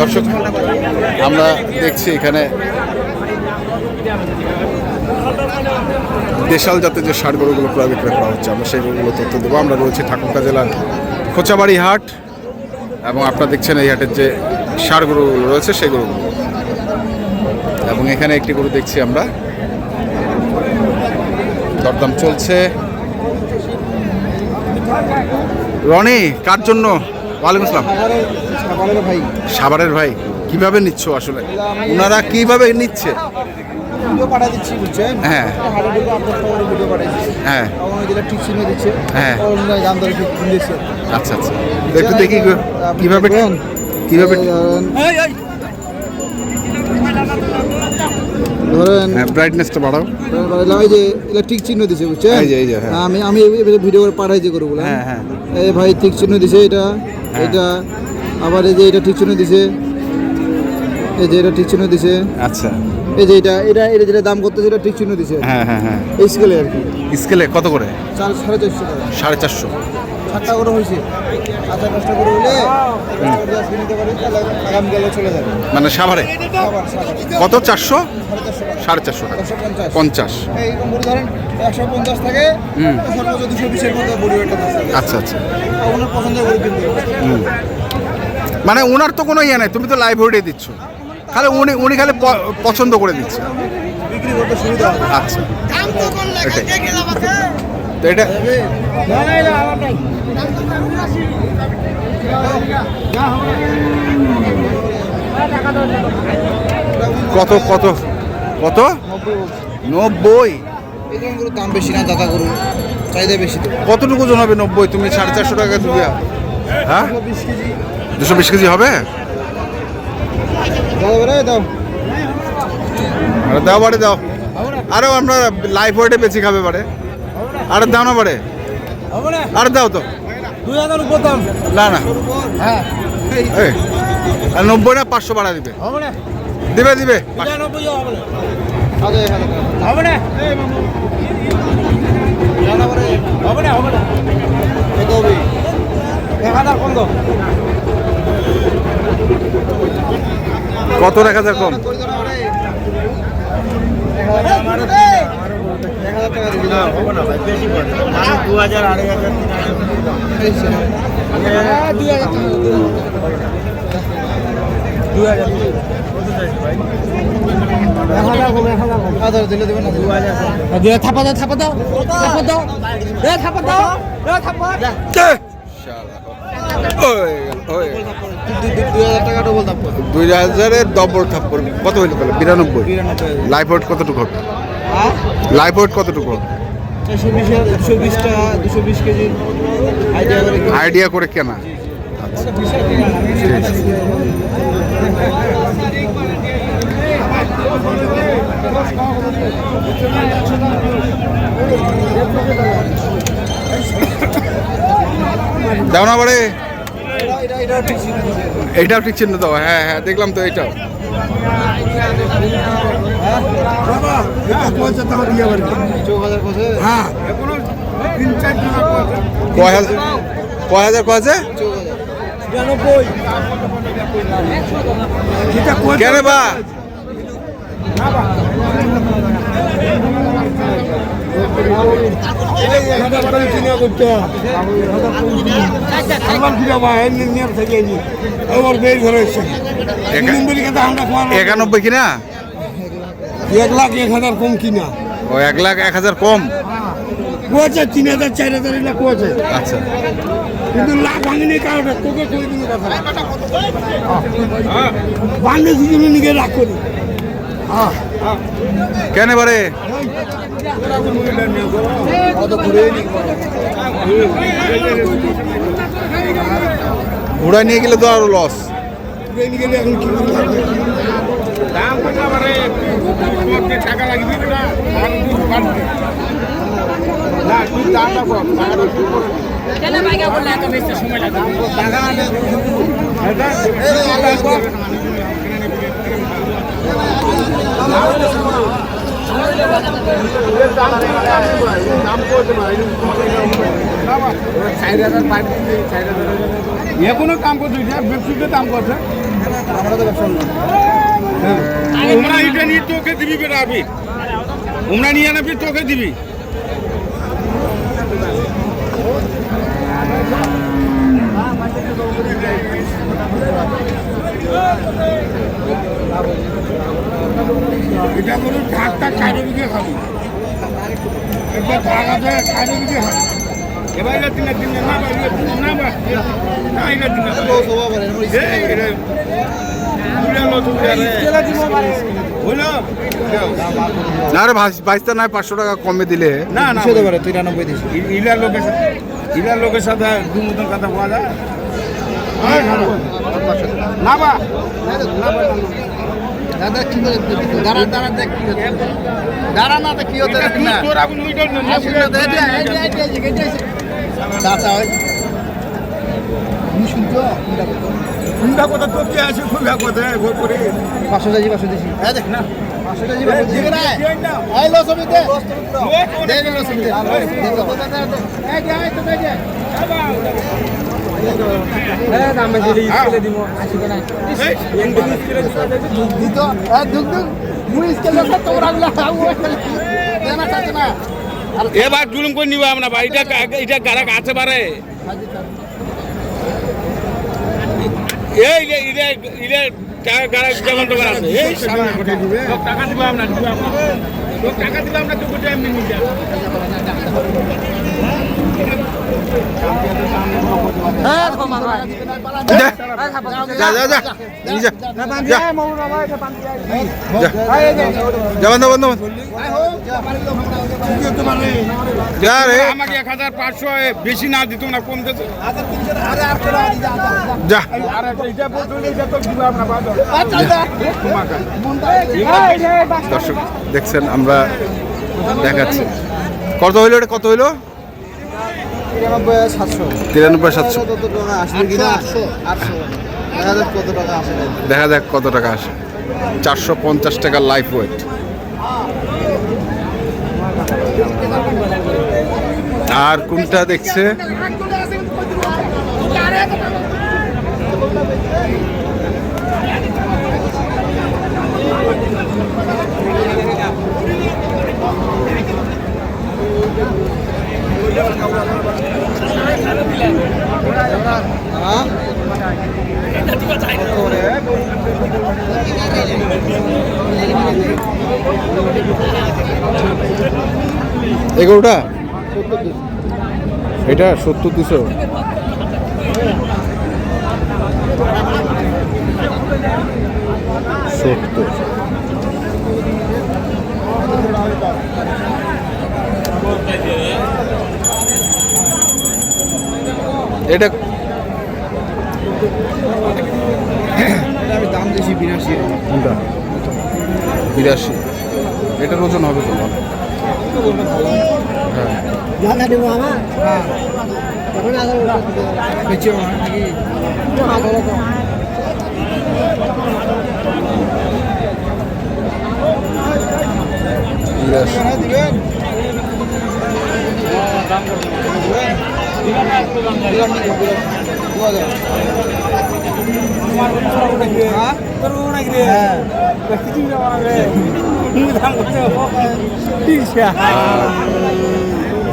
দর্শক, আমরা দেখছি এখানে দেশাল জাতের যে ষাট গরুগুলো ক্রয় বিক্রয় করা হচ্ছে, আমরা সেই গরুগুলো তথ্য দেবো। আমরা রয়েছি ঠাকুরকা জেলার খোঁচাবাড়ি হাট এবং আপনারা দেখছেন এই হাটের যে ষাড় গরুগুলো রয়েছে, সেই গরুগুলো। এবং এখানে একটি গরু দেখছি আমরা। দরদাম চলছে। রনি, কার জন্য? ওয়ালাইকুম আসসালাম। সাভারের ভাই। কীভাবে নিচ্ছ আসলে? ওনারা কীভাবে নিচ্ছে? হ্যাঁ। হ্যাঁ। হ্যাঁ। আচ্ছা আচ্ছা। একটু দেখি গো, কীভাবে কীভাবে ধরেন ব্রাইটনেসটা বাড়াও। ধরেন এই যে ইলেকট্রিক চিহ্ন দিছে বুঝছেন? এই যে, এই যে, হ্যাঁ। আমি আমি ভিডিও করে পাঠাইছি করে বলে হ্যাঁ হ্যাঁ। এই ভাই ঠিক চিহ্ন দিছে এটা এটা আবার এই যে এটা ঠিক চিহ্ন দিছে। এই যে এটা ঠিক চিহ্ন দিছে। আচ্ছা। এই যে এটা এটা এটা যেটা দাম করতেছে এটা ঠিক চিহ্ন দিছে। হ্যাঁ হ্যাঁ হ্যাঁ। এই স্কেলে আর কি। স্কেলে কত করে? চার সাড়ে চারশো টাকা। সাড়ে চারশো। সাতটা করে হয়েছে। আচ্ছা পাঁচটা করে হলে আজকে নিতে পারি তাহলে আগামী গেলে চলে যাবে। মানে সাভারে? কত চারশো? সাড়ে চারশো টাকা। পঞ্চাশ। পঞ্চাশ। এইরকম বড়ি ধরেন একশো পঞ্চাশ থাকে। সর্বোচ্চ দুশো বিশের মধ্যে বড়ি আচ্ছা আচ্ছা। ওনার পছন্দের বড়ি কিনতে। মানে ওনার তো কোনো ইয়ে নাই তুমি তো লাইভ হোল্ডে দিচ্ছ। খালি উনি উনি খালি প- পছন্দ করে দিচ্ছে। বিক্রি করতে সুবিধা হবে। আচ্ছা। তো এটা কত কত কত? নব্বই। দাম বেশি না দাদা গরু। চাহিদা বেশি তো। কতটুকু ওজন হবে নব্বই? তুমি সাড়ে চারশো টাকা দিবে হ্যাঁ? দুশো বিশ কেজি হবে? দাও আরে দাও বাড়ে দাও। আরও আমরা লাইফ ওয়েটে বেশি খাবে বাড়ে। আরে দাও না বাড়ে। আরে দাও তো। না না। হ্যাঁ আর নব্বই না পাঁচশো বাড়া দিবে। হবে দিবে দিবে। হবে না হবে না। হবে না কত হবে এক হাজার কম? দাও কত এক হাজার কম দু হাজার আড়াই হাজার দুই হাজার দুই হাজার হাজার দিলে দেবেন না দু থাপা দাও। থাপা দাও থাপা দাও থাপা দাও। থাপা গেল। দুই হাজারের ডবল থাপ্পর কত হইল তাহলে? বিরানব্বই। লাইফ ওয়েট কতটুকু হবে? লাইফ ওয়েট কতটুকু হবে? আইডিয়া করে কেনা। দাও না বাড়ে। এটা এটা ঠিক চিহ্ন দাও হ্যাঁ হ্যাঁ দেখলাম তো এইটাও। চৌক হাজার, কয় কেন বা? একানব্বই কিনা? এক লাখ এক হাজার কম কিনা। ও এক লাখ এক হাজার কম? কুয়াছে তিন হাজার চার হাজার এলা কুয়াছে। আচ্ছা। কিন্তু লাখ ভাঙিনি কারণে তোকে কই দিন কথা? বান্ধে দুজনে নিকে রাখ করি। কেন এবারে ঘোড়া নিয়ে গেলে তো আরও লস গেলে এখন কি কেন বাইকে বললে এত বেশি সময় এখনও কাম করছে ব্যবসাতে দাম করছে আমরা তো ব্যবসা উমরা এটা নিয়ে তোকে দিবি বেটা আবি। উমরা নিয়ে আনবি তোকে দিবি। এটা করে ঢাকটা চারি বিঘে খাবি। না না না না না রে বাইশটা নয় পাঁচশো টাকা কমে দিলে। না না দুশো পারে তিরানব্বই দিছি ই- ইলার লোকের সাথে ইলার লোকের সাথে দু মতন কথা পাওয়া যায়। না বা দাদা কি করে দাঁড়া দাঁড়া দেখ কি হচ্ছে। দাঁড়া না তো কি না। চাচা ওই। তুমি শুনছো? হুন্ডা কথা তোর কে আছে? হুন্ডা কথা ভোট করে। পাঁচশো যাচ্ছি পাঁচশো দিছি হ্যাঁ দেখ না। পাঁচশো যাচ্ছি পাঁচশো দিছি না। এই লো ছবি দে দে লো ছবি দে দিত হ্যাঁ দুক দুক মুই স্কেল না এবার জুলুম করে নিবা আমরা এটা এটা গাড়া আছে বারে এই গাড়া যেমন টাকা দিবা আমরা টাকা দিবা আমরা, তো কোথায় এমনি নিয়ে যাব আমাকে এক হাজার পাঁচশো বেশি না দিত না বাজার দর্শক, দেখছেন, আমরা দেখাচ্ছি। কত হইল এটা? কত হইল? তিরানব্বই সাতশো। দেখা যাক কত টাকা আসে। দেখা যাক কত টাকা আসে। চারশো পঞ্চাশ টাকা লাইফ ওয়েট। আর কোনটা দেখছে? এগারোটা এটা সত্তর দুশো। সত্তর। এটা আমি দাম দিয়েছি বিরাশি। বিরাশি এটার ওজন হবে তো ভালো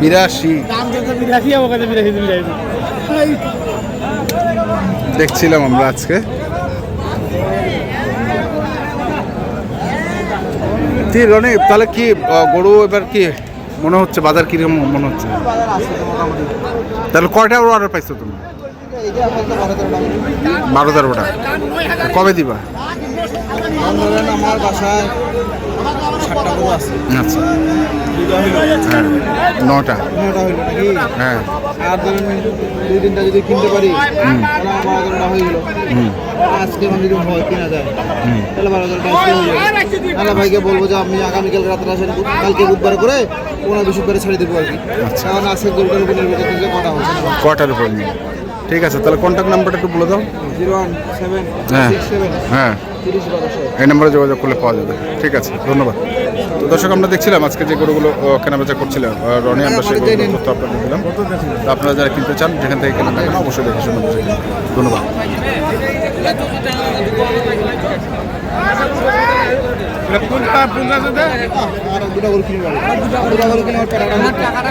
বিরাশি। দেখছিলাম আমরা আজকে। রনি তাহলে কি গরু এবার কি? মনে হচ্ছে বাজার কীরকম মনে হচ্ছে? তাহলে কয়টা অর্ডার পাইছো তুমি? বারো বারো তেরোটা কবে দিবা? আমার বাসায় আচ্ছা। হ্যাঁ নটা। হ্যাঁ। আর ধরেন দুই তিনটা যদি কিনতে পারি তাহলে আমার বারো হয়ে গেল আজকে যদি হয় কিনা যায় হুম। তাহলে বারো আজকে হয়ে ভাইকে বলব যে আপনি আগামীকাল রাত্রে আসেন কালকে বুধবার করে পনেরো বিশ করে ছেড়ে দেবো আর কি। কারণ আজকে গরুটার উপর নির্ভর করতে কটা হচ্ছে? কটার উপর নিয়ে ঠিক আছে তাহলে কন্ট্যাক্ট নাম্বারটা একটু বলে দাও। জিরো ওয়ান সেভেন হ্যাঁ হ্যাঁ। এই নাম্বারে যোগাযোগ করলে পাওয়া যাবে। ঠিক আছে ধন্যবাদ। তো দর্শক আমরা দেখছিলাম আজকে যে গরুগুলো ও, কেনাবেচা করছিলাম রনি আমরা সেই তথ্য আপনাদের দিলাম। তো আপনারা যারা কিনতে চান যেখান থেকে কেনা থাকেন অবশ্যই দেখে শুনে বুঝে ধন্যবাদ। এটা কোনটা পঞ্চাশ দেয় আর দুটা গরু কিনে দুটা গরু কিনে টাকাটা